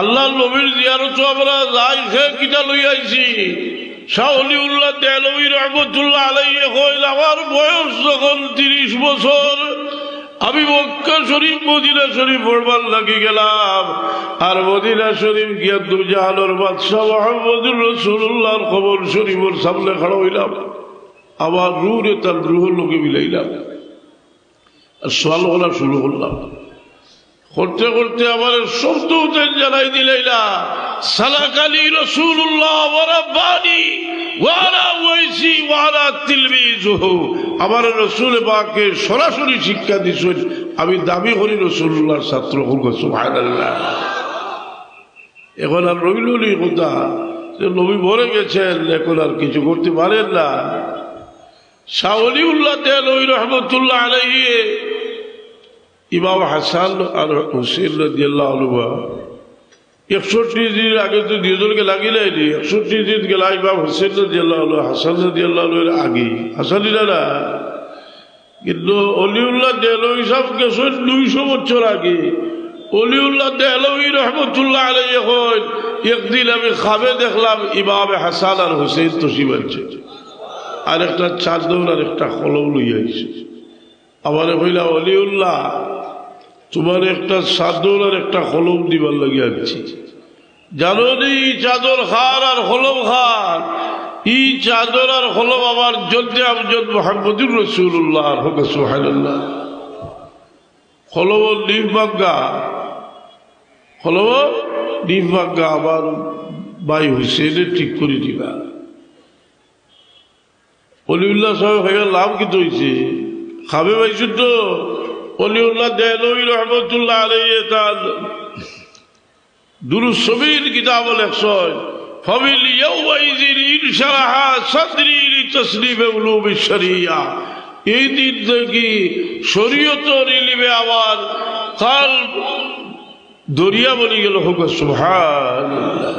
আল্লাহ নবীর জিয়ারত আমরা যাই সে কিটা লই আইছি? শাহলি উল্লাহ দেলবী রহমতুল্লাহ আলাইয়ে কইল, আমার বয়স যখন তিরিশ বছর, আমি মক্কা শরীফ, মদিনা শরীফ পড়বার লাগি গেলাম। আর মদিনা শরীফ গিয়া দুজাহানোর বাদশাহ মোহাম্মদুর রসুল্লাহর খবর শরীফের সামনে খাড়া হইলাম। আমার রুরে তার রুহ লোকে মিলাইলাম। আর সোয়াল বলা শুরু করলাম। করতে করতে আমার শব্দ জানাই দিলাইলা সালাকালি রসুল্লাহ ওরা বাণী ওয়ারা ওয়াইসি ওয়ারা তিলমিজহু আমার রসুল বাকে সরাসরি শিক্ষা দিছেন আমি দাবি করি রসুল্লাহর ছাত্র হল সুবহানাল্লাহ। এখন আর রইলই কথা যে নবী মরে গেছেন, এখন আর কিছু করতে পারেন না। শাহলিউল্লাহ দেল ওই রহমতুল্লাহ আলাইহি ইমাম হাসান আর হুসেন রাদিয়াল্লাহু আনহু একষট্টি দিন আগে তো দুজনকে লাগিলে নি একষট্টি দিন গেলা ইমাম হুসেন রাদিয়াল্লাহু আনহু, হাসান রাদিয়াল্লাহু আনহুর আগে। হাসানিরা না কিন্তু অলিউল্লাহ দেলই সব গেছেন দুইশো বছর আগে। অলিউল্লাহ দেলই রহমতুল্লাহ আলাই এখন একদিন আমি খাবে দেখলাম ইমামে হাসান আর হুসেন তসিব আছে আর একটা চাদর আর একটা কলম লইয়া আইছে। আমার কইলা, অলিউল্লাহ তোমার একটা চাদর আর একটা কলম দিবার লাগিয়ে আনছি। জানো নি, চাদর খার আর কলম খার ই চাদর আর কলম আমার আমজদ মোহাম্মদুর রসুল্লাহ হোক সোহানুল্লাহ বাগ্গা কলম নিম বাগ্গা আমার ভাই হুসেনে ঠিক করে দিবা। অলিউল্লাহ সাহেব হয়ে লাভ কি হয়েছে খাবে পাইছো তো অলিউল্লাহ দেলই রহমতুল্লাহ আলাইহি তার দুরুসবির কিতাব লেখছয় ফবিল ইয়াউমাইযিন ইনশারাহা সাদরি লিতাসলিম উলুম শরিয়া। এই দিন থেকে শরীয়ত নিলিবে আমার কাল দরিয়া বলি গেল হোক সুবহানাল্লাহ।